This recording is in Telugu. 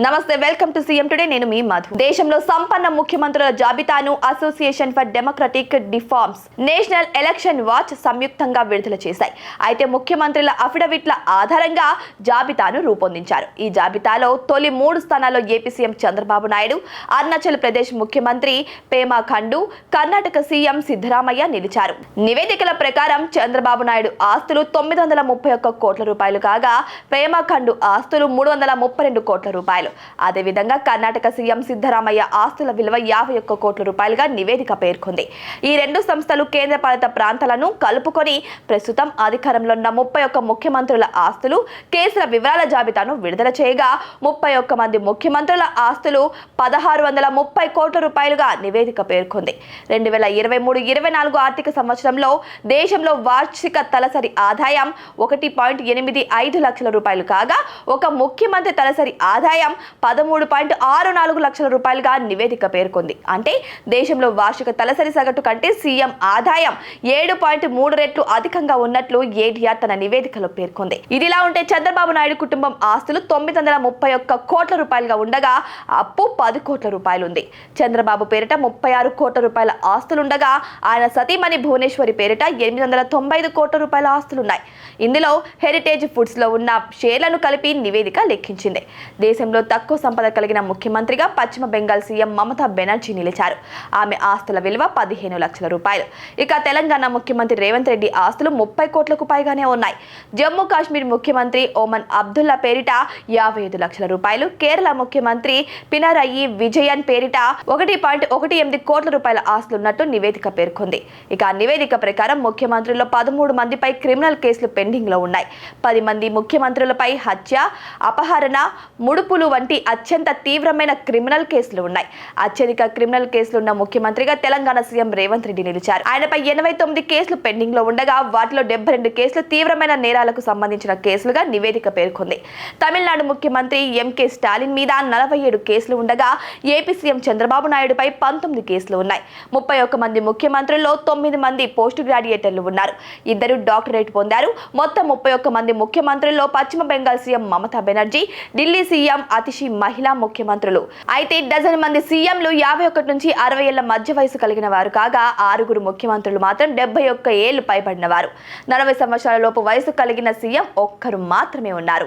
నమస్తే వెల్కమ్ టు సీఎం టుడే నేను మీ మధు. దేశంలో సంపన్న ముఖ్యమంత్రుల జాబితాను association for democratic reforms national election watch సంయుక్తంగా విడుదల చేశాయి. అయితే ముఖ్యమంత్రుల అఫిడవిట్ల ఆధారంగా జాబితాను రూపొందించారు. ఈ జాబితాలో తొలి మూడు స్థానాల్లో ఏపీ సీఎం చంద్రబాబు నాయుడు అరుణాచల్ ప్రదేశ్ ముఖ్యమంత్రి పేమా ఖండు కర్ణాటక సీఎం సిద్ధరామయ్య నిలిచారు. నివేదికల ప్రకారం చంద్రబాబు నాయుడు ఆస్తులు తొమ్మిది వందల ముప్పై ఒక్క కోట్ల రూపాయలు కాగా పేమా ఖండు ఆస్తులు మూడు వందల ముప్పై రెండు కోట్ల రూపాయలు. అదేవిధంగా కర్ణాటక సీఎం సిద్ధరామయ్య ఆస్తుల విలువ యాభై ఒక్క కోట్ల రూపాయలుగా నివేదిక పేర్కొంది. ఈ రెండు సంస్థలు కేంద్రపాలిత ప్రాంతాలను కలుపుకొని ప్రస్తుతం అధికారంలో ఉన్న ముప్పై ఒక్క ముఖ్యమంత్రుల ఆస్తులు కేసుల వివరాల జాబితాను విడుదల చేయగా ముప్పై ఒక్క మంది ముఖ్యమంత్రుల ఆస్తులు పదహారు వందల ముప్పై కోట్ల రూపాయలుగా నివేదిక పేర్కొంది. రెండు వేల ఇరవై మూడు ఇరవై నాలుగు ఆర్థిక సంవత్సరంలో దేశంలో వార్షిక తలసరి ఆదాయం ఒకటి పాయింట్ ఎనిమిది ఐదు లక్షల రూపాయలు కాగా ఒక ముఖ్యమంత్రి తలసరి ఆదాయం పదమూడు పాయింట్ ఆరు నాలుగు లక్షల రూపాయలుగా నివేదిక పేర్కొంది. అంటే దేశంలో వార్షిక తలసరి సగటు కంటే సీఎం ఆదాయం ఏడు పాయింట్ మూడు రెట్లు అధికంగా ఉన్నట్లు ఏడీఆర్ తన నివేదికలో పేర్కొంది. ఇదిలా ఉంటే చంద్రబాబు నాయుడు కుటుంబం ఆస్తులు తొమ్మిది వందల ముప్పై ఒక్క కోట్ల రూపాయలుగా ఉండగా అప్పు పది కోట్ల రూపాయలు ఉంది చంద్రబాబు పేరిట ముప్పై ఆరు కోట్ల రూపాయల ఆస్తులుండగా ఆయన సతీమణి భువనేశ్వరి పేరిట ఎనిమిది వందల తొంభై ఐదు కోట్ల రూపాయల ఆస్తులున్నాయి. ఇందులో హెరిటేజ్ ఫుడ్స్లో ఉన్న షేర్లను కలిపి నివేదిక లెక్కించింది. దేశంలో తక్కువ సంపద కలిగిన ముఖ్యమంత్రిగా పశ్చిమ బెంగాల్ సీఎం మమతా బెనర్జీ నిలిచారు. ఆమె ఆస్తుల విలువ పదిహేను లక్షల రూపాయలు. ఇక తెలంగాణ ముఖ్యమంత్రి రేవంత్ రెడ్డి ఆస్తులు ముప్పై కోట్లకు పైగానే ఉన్నాయి. జమ్మూ కాశ్మీర్ ముఖ్యమంత్రి ఓమన్ అబ్దుల్లా పేరిట యాభై ఐదు లక్షల రూపాయలు. కేరళ ముఖ్యమంత్రి పినరయి విజయన్ పేరిట ఒకటి పాయింట్ ఒకటి ఎనిమిది కోట్ల రూపాయల ఆస్తులున్నట్టు నివేదిక పేర్కొంది. ఇక నివేదిక ప్రకారం ముఖ్యమంత్రుల్లో పదమూడు మందిపై క్రిమినల్ కేసులు పెండింగ్లో ఉన్నాయి. పది మంది ముఖ్యమంత్రులపై హత్య అపహరణ ముడుపులు వంటి అత్యంత తీవ్రమైన క్రిమినల్ కేసులు ఉన్నాయి. అత్యధిక క్రిమినల్ కేసులు ఉన్న ముఖ్యమంత్రిగా తెలంగాణ సీఎం రేవంత్ రెడ్డి నిలిచారు. ఆయనపై ఎనభై తొమ్మిది కేసులు పెండింగ్లో ఉండగా వాటిలో డెబ్బై రెండు కేసులు తీవ్రమైన నేరాలకు సంబంధించిన కేసులుగా నివేదిక పేర్కొంది. తమిళనాడు ముఖ్యమంత్రి ఎంకే స్టాలిన్ మీద నలభై ఏడు కేసులు ఉండగా ఏపీ సీఎం చంద్రబాబు నాయుడుపై పంతొమ్మిది కేసులు ఉన్నాయి. ముప్పై ఒక్క మంది ముఖ్యమంత్రుల్లో తొమ్మిది మంది పోస్ట్ గ్రాడ్యుయేటర్లు ఉన్నారు. ఇద్దరు డాక్టరేట్ పొందారు. మొత్తం ముప్పై ఒక్క మంది ముఖ్యమంత్రుల్లో పశ్చిమ బెంగాల్ సీఎం మమతా బెనర్జీ ఢిల్లీ సీఎం అతిషి మహిళా ముఖ్యమంత్రులు. అయితే డజన్ మంది సీఎంలు యాభై ఒకటి నుంచి అరవై ఏళ్ళ మధ్య వయసు కలిగిన వారు కాగా ఆరుగురు ముఖ్యమంత్రులు మాత్రం డెబ్బై ఒక్క ఏళ్ళు పైబడిన వారు. నలభై సంవత్సరాల లోపు వయసు కలిగిన సీఎం ఒక్కరు మాత్రమే ఉన్నారు.